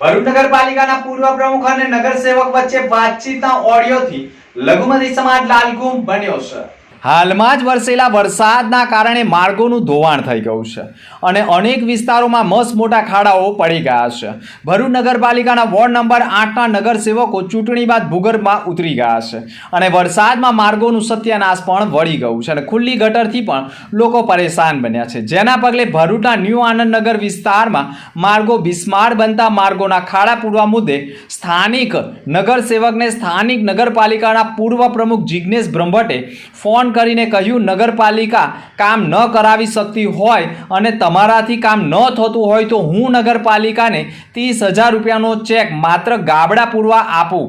ભરૂચ નગરપાલિકાના પૂર્વ પ્રમુખ અને નગરસેવક વચ્ચે વાતચીતના ઓડિયોથી લઘુમતી સમાજ લાલઘુમ બન્યો છે હાલમાં જ વરસેલા વરસાદના કારણે માર્ગોનું ધોવાણ થઈ ગયું છે અને અનેક વિસ્તારોમાં મસ્ત મોટા ખાડાઓ પડી ગયા છે. ભરૂચ નગરપાલિકાના વોર્ડ નંબર આઠના નગરસેવકો ચૂંટણી બાદ ભૂગર્ભમાં ઉતરી ગયા છે અને વરસાદમાં માર્ગોનું સત્યાનાશ પણ વળી ગયું છે અને ખુલ્લી ગટરથી પણ લોકો પરેશાન બન્યા છે. જેના પગલે ભરૂચના ન્યૂ આનંદનગર વિસ્તારમાં માર્ગો બિસ્માર બનતા માર્ગોના ખાડા પૂરવા મુદ્દે સ્થાનિક નગરસેવકને સ્થાનિક નગરપાલિકાના પૂર્વ પ્રમુખ જિજ્ઞેશ બ્રહ્મભટ્ટે ફોન કરીને કહ્યું, નગરપાલિકા કામ ન કરાવી શકતી હોય અને તમારાથી કામ ન થતું હોય તો હું નગરપાલિકાને ત્રીસ હજાર રૂપિયાનો ચેક માત્ર ગાબડા પૂરવા આપું.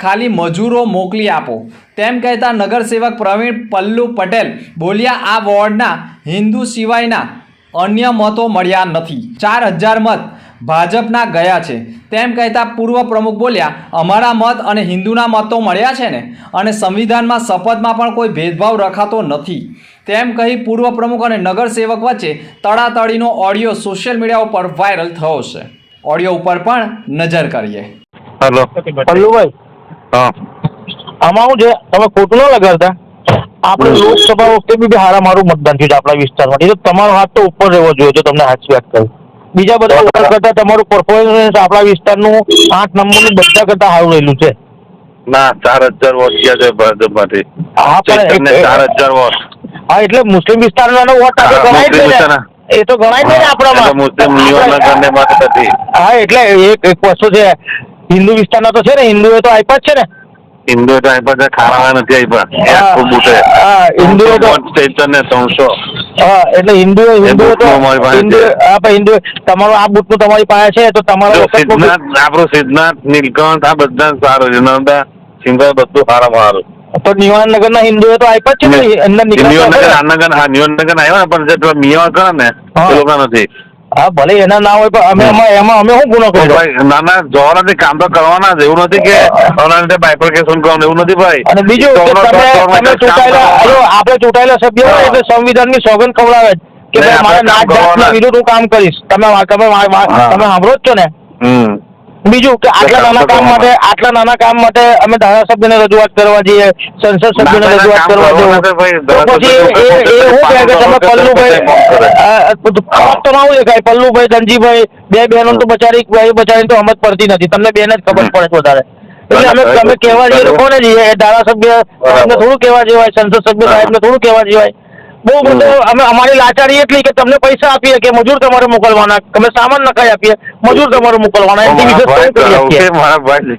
ખાલી મજૂરો મોકલી આપો. તેમ કહેતા નગરસેવક પ્રવીણ પલ્લુ પટેલ બોલ્યા, આ વોર્ડના હિન્દુ સિવાયના અન્ય મતો મળ્યા નથી. ચાર હજાર મત ભાજપના ગયા છે. તેમ કહેતા પૂર્વ પ્રમુખ બોલ્યા અમારા મત અને હિન્દુના મતો મળ્યા છે ને? અને સંવિધાનમાં શપથમાં પણ કોઈ ભેદભાવ રખાતો નથી. તેમ કહી પૂર્વ પ્રમુખ અને નગરસેવક વચ્ચે તડાતડીનો ઓડિયો સોશિયલ મીડિયા ઉપર વાયરલ થયો છે. ઓડિયો ઉપર પણ નજર કરીએ. હેલો. પલ્લુભાઈ હા. આમાં શું છે તમે ખોટું ન લગાડતા. આપણે લોકસભા વખતે બી હારા મારું મતદાન થયું છે આપણા વિસ્તારમાં. એટલે તમારો હાથ તો ઉપર રહેવો જોઈએ જો તમને હાથ વાત કહું. બીજા બધા વોર્ડ કરતા તમારું પરફોર્મન્સ આપણા વિસ્તારનું આઠ નંબરનું બધા કરતા સારું રહેલું છે. ના ચાર હજાર વોટ ગયા છે ભાજપમાંથી. હા પણ ચાર હજાર વોટ. હા એટલે મુસ્લિમ વિસ્તારના વોટ આપણે ગણાય. એ તો ગણાય છે આપણામાં. મુસ્લિમ યુવાનગરને નથી. હા એટલે એક એક વસ્તુ છે. હિન્દુ વિસ્તારના તો છે ને હિન્દુએ તો આપ્યા જ છે ને. હિન્દુ તો આપ્યા છે ખાવા નથી આપ્યા એ હા, આખું બુટે હા, હિન્દુઓ તો- વોટ ત્રણસો. હા એટલે હિન્દુ હિન્દુ તો બુટનું હિન્દુ છે. હા પણ હિન્દુ તમારું આ બુટનું તમારી પાસે છે તો તમારા સિદ્ધનાથ આપણું સિદ્ધનાથ નીલકંઠ આ બધા સારું છે. નર્મદા સિંગર બધું સારા સારું તો નિવાનનગર ના હિન્દુએ તો આપ્યા છે ને અંદર. હા આવ્યા પણ જે મિયાવા કરે ને એ લોકો નથી. હા ભલે એના ના હોય પણ અમે એમાં એમાં અમે શું ગુનો કર્યો? ભાઈ નાના જોવાનાથી કામ તો કરવાના જ એવું નથી કે ઓના બાયફર્કેશન કરવાનું એવું નથી ભાઈ. અને બીજું તમે તમે ચૂંટાયેલા. જો આપણે ચૂંટાયેલા સભ્ય હોય એટલે સંવિધાનની સોગંદ ખવડાવે કે ને ભાઈ મારા જાતના વિરુદ્ધ હું કામ કરીશ. તમે તમે તમે સાંભળો જ છો ને? હમ. બીજું કે આટલા નાના કામ માટે આટલા નાના કામ માટે અમે ધારાસભ્યને રજૂઆત કરવા જઈએ સંસદ સભ્યને રજૂઆત કરવા. તો પછી એ ધારાસભ્ય એ કહે કે તમે પલ્લુભાઈ તો ના હોય કાંઈ પલ્લુભાઈ ધનજીભાઈ બે બહેનો તો બચારી ભાઈ બચારી તો સમજ પડતી નથી. તમને બેન જ ખબર પડે વધારે. એટલે અમે. તમે કહેવા જઈએ તો કોને જઈએ? ધારાસભ્ય સાહેબને થોડું કહેવા જેવાય સંસદ સભ્ય સાહેબને થોડું કહેવા જેવાય. બહુ બધો અમે અમારી લાચારી એટલી કે તમને પૈસા આપીએ કે મજૂર તમારે મોકલવાના અમે સામાન નખાઈ આપીએ મજૂર તમારે મોકલવાના એની વિશેષ મારા કરી શકીએ મારા ભાઈ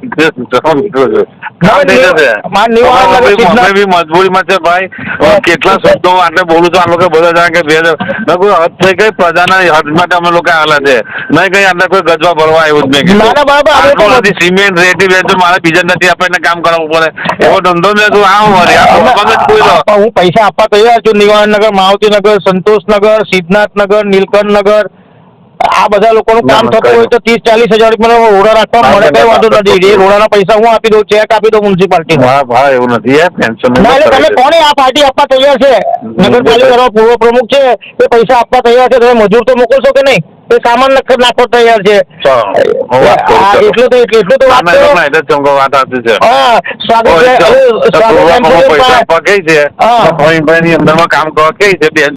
મારા. મારા મજબૂરીમાં છે ભાઈ. કેટલા શબ્દો આટલે બોલું તો આ લોકો બધા જાણે કે ભેદ કોઈ હદ થઈ ગઈ પ્રજાના હદ માટે અમે લોકો આવેલા છે. નહીં કઈ આટલે કોઈ ગજવા ભરવા આવ્યું જ નહીં સિમેન્ટ રેતી વેચો મારે બીજા નથી આપણે કામ કરવું પડે. એવો ધંધો મેં તું આ તમે જ હું પૈસા આપવા તૈયાર છું. નિવારણનગર માવતીનગર સંતોષનગર સિદ્ધનાથનગર નીલકંઠનગર આ બધા લોકોનું કામ થતું હોય તો ત્રીસ ચાલીસ હજાર રૂપિયા રોડા રાખવા મને મળે કઈ વાંધો નથી. એ રોડાના પૈસા હું આપી દઉં ચેક આપી દઉં મ્યુનિસિપાલિટી હા ભાઈ એવું નથી. પેન્શન તમે કોને આ પાર્ટી આપવા તૈયાર છે? નગરપાલિકાનો પૂર્વ પ્રમુખ છે એ પૈસા આપવા તૈયાર છે તમે મજૂર તો મોકલશો કે નહીં? એ સામાન નખ- નાખવા તૈયાર છે. એટલું તો એટલું તો વાત છે. હા સ્વાગત છે. કામ કરવા કઈ છે બેન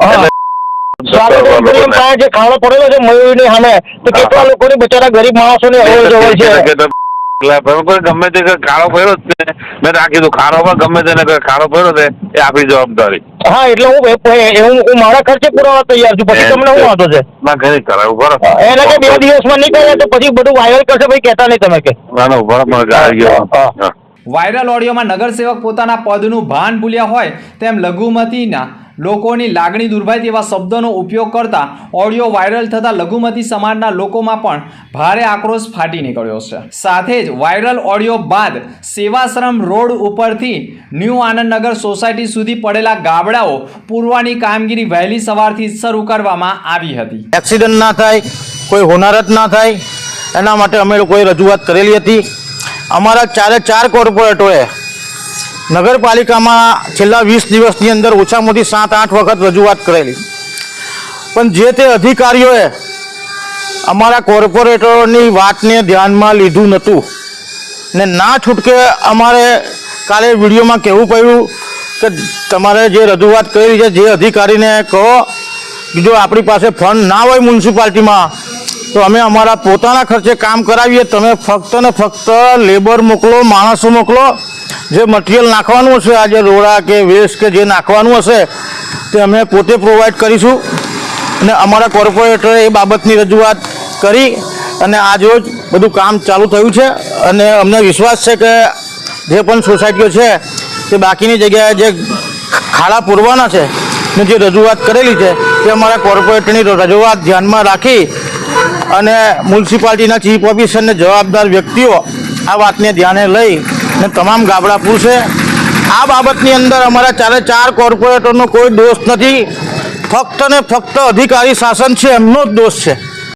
હા. સ્વાગત એમ પાસે જે ખાડો પડેલો છે મયુરની સામે. તો કેટલા. લોકોની બચારા ગરીબ માણસોની અવર જવર છે બરોબર ગમે તે કે ખાડો પડ્યો છે. મેં રાખી દઉં ખાડો પર ગમે તેને ખારો પડ્યો છે એ આપણી જવાબદારી. હા એટલે હું હું મારા ખર્ચે પુરાવા તૈયાર છું. પછી તમને શું વાંધો છે? ના ઘરે કરાવું બરોબર એને કે બે દિવસમાં નીકળ્યા તો પછી બધું વાયર કરશે ભાઈ કહેતા નહીં તમે કે. ના ના ઊભા મને ગાડી ગયો. હા. વાયરલ ઓડિયોમાં નગરસેવક પોતાના પદનું ભાન ભૂલ્યા હોય તેમ લઘુમતીના લોકોની લાગણી દુર્ભાય તેવા શબ્દોનો ઉપયોગ કરતા ઓડિયો વાયરલ થતાં લઘુમતી સમાજના લોકોમાં પણ ભારે આક્રોશ ફાટી નીકળ્યો છે. સાથે જ વાયરલ ઓડિયો બાદ સેવાશ્રમ રોડ ઉપરથી ન્યૂ આનંદનગર સોસાયટી સુધી પડેલા ગાબડાઓ પૂરવાની કામગીરી વહેલી સવારથી શરૂ કરવામાં આવી હતી. એક્સિડન્ટ ના થાય, કોઈ હોનારત ના થાય, એના માટે અમે લોકોએ રજૂઆત કરેલી હતી. અમારા ચારે ચાર કોર્પોરેટરોએ નગરપાલિકામાં છેલ્લા વીસ દિવસની અંદર ઓછામાં ઓછી સાત, આઠ વખત રજૂઆત કરેલી. પણ જે તે અધિકારીઓએ અમારા કોર્પોરેટરોની વાતને ધ્યાનમાં લીધું નહોતું ને ના છૂટકે અમારે કાલે વિડીયોમાં કહેવું પડ્યું કે તમારે જે રજૂઆત કરી છે, જે અધિકારીને કહો, જો આપણી પાસે ફંડ ના હોય મ્યુનિસિપાલિટીમાં તો અમે અમારા પોતાના ખર્ચે કામ કરાવીએ, તમે ફક્ત ને ફક્ત લેબર મોકલો, માણસો મોકલો. જે મટીરિયલ નાખવાનું હશે, આજે રોડા કે વેસ્ટ કે જે નાખવાનું હશે, તે અમે પોતે પ્રોવાઈડ કરીશું. અને અમારા કોર્પોરેટરે એ બાબતની રજૂઆત કરી અને આજરોજ બધું કામ ચાલુ થયું છે. અને અમને વિશ્વાસ છે કે જે પણ સોસાયટીઓ છે, તે બાકીની જગ્યાએ જે ખાડા પૂરવાના છે, ને જે રજૂઆત કરેલી છે, તે અમારા કોર્પોરેટરની રજૂઆત ધ્યાનમાં રાખી અને મ્યુનિસિપાલિટીના ચીફ ઓફિસરને જવાબદાર વ્યક્તિઓ આ વાતને ધ્યાને લઈ ને તમામ ગાબડા પૂરશે આ બાબતની અંદર અમારા ચારે ચાર કોર્પોરેટરનો કોઈ દોષ નથી. ફક્ત ને ફક્ત અધિકારી શાસન છે, એમનો જ દોષ છે.